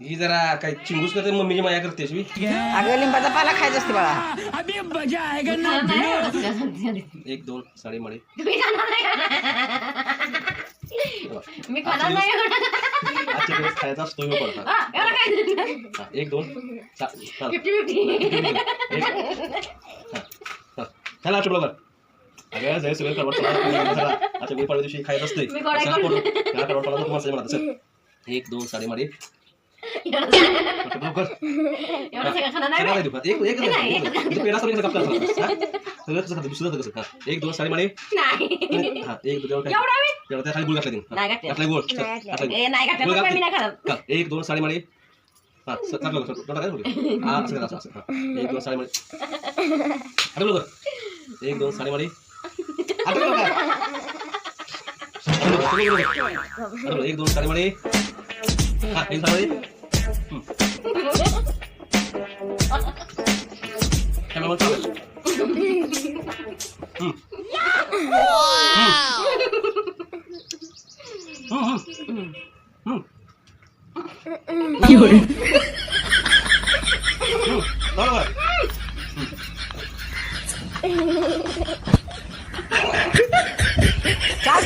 ही जरा काय चिंगूस करते मम्मीची माया करते अगं लिंबाचा पाला खायचा असते बाळा एक दोन साडे मडे मी खाणार नाही मी खाणार नाही आजच्या दिवस खायचा असतो ह्यो पण. हा. हा, एवढं काय हा, एक दोन. फिफ्टी फिफ्टी एक. हा, हा. चला ब्लॉगर अगं जय सगळे करवट आजच्या गुढी पाडव्या दिवशी खायचं असते. करून. करवट पाडा तुम्हाला म्हणत चल. एक दोन साडे माडे एवढं ब्लॉगर एवढं सगळं खाणार नाही सगळं मी. काय देऊ? एक दोन साडे हा एक दोन खाली गुळ घातला एक दोन साडे माडे हा. एक दोन साडे का? एक दोन साडे माडे एक दोन साडे माडे हा एक साडे माडे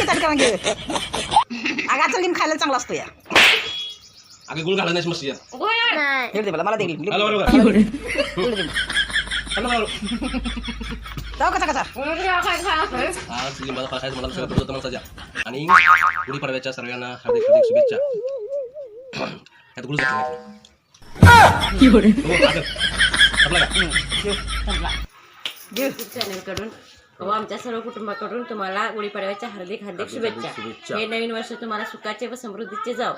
तडका म्हणजे अगाचा लिंब खायला चांगला असतो या अगं गुळ घालत नाही मस्त या. दे मला मला दे. जाऊ कसा कसा? आज लिंबाचा आहे मला सगळं आणि गुढीपाडव्याच्या सर्वांना हार्दिक हार्दिक शुभेच्छा यात गुळ घातला नाही. अगं. आपला का? संपला. घे. व आमच्या सर्व कुटुंबाकडून तुम्हाला गुढीपाडव्याच्या हार्दिक हार्दिक शुभेच्छा. हे नवीन वर्ष तुम्हाला सुखाचे व समृद्धीचे जाव.